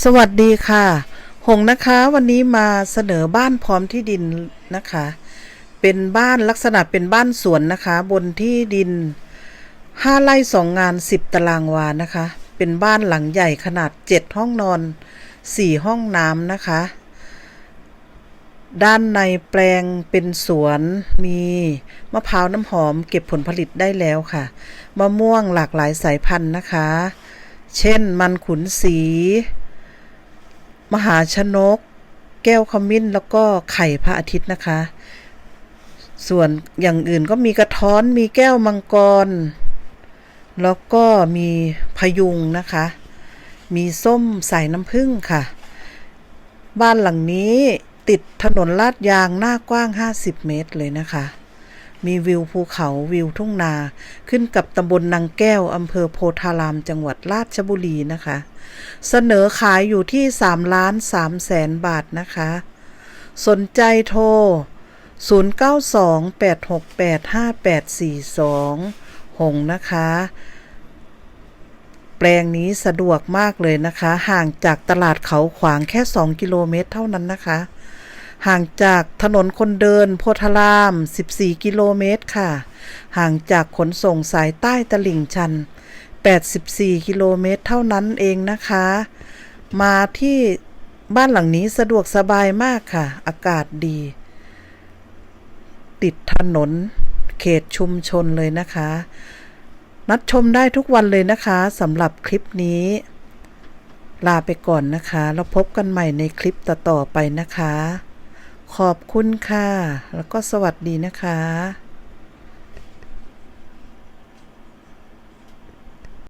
สวัสดีค่ะ หงนะคะวันนี้มาเสนอบ้านพร้อมที่ดินนะคะ เป็นบ้านลักษณะเป็นบ้านสวนนะคะ บนที่ดิน5ไร่2งงาน10ตารางวานะคะ เป็นบ้านหลังใหญ่ขนาด7ห้องนอน4ห้องน้ำนะคะ ด้านในแปลงเป็นสวนมีมะพร้าวน้ำหอมเก็บผลผลิตได้แล้วค่ะมะม่วงหลากหลายสายพันธุ์นะคะ เช่นมันขุนสี มหาชนก แก้วขมิ้นแล้วก็ไข่พระอาทิตย์นะคะ ส่วนอย่างอื่นก็มีกระท้อนมีแก้วมังกร แล้วก็มีพยุงนะคะ มีส้มสายน้ำผึ้งค่ะ บ้านหลังนี้ติดถนนลาดยางหน้ากว้าง 50 เมตรเลยนะคะ มีวิวภูเขาวิวทุ่งนา ขึ้นกับตำบลนางแก้วอำเภอโพธาราม จังหวัดราชบุรีนะคะ เสนอขายอยู่ที่3ล้าน3แสนบาทนะคะ สนใจโทร 0928685842 หงนะคะ แปลงนี้สะดวกมากเลยนะคะ ห่างจากตลาดเขาขวางแค่ 2 กิโลเมตรเท่านั้นนะคะ ห่างจากถนนคนเดินโพธาราม 14 กิโลเมตรค่ะ ห่างจากขนส่งสายใต้ตลิ่งชัน 84 กิโลเมตรเท่านั้นเองนะคะ มาที่บ้านหลังนี้สะดวกสบายมากค่ะ อากาศดี ติดถนนเขตชุมชนเลยนะคะ นัดชมได้ทุกวันเลยนะคะสำหรับคลิปนี้ ลาไปก่อนนะคะ แล้วพบกันใหม่ในคลิปต่อๆไปนะคะ ขอบคุณค่ะ แล้วก็สวัสดีนะคะ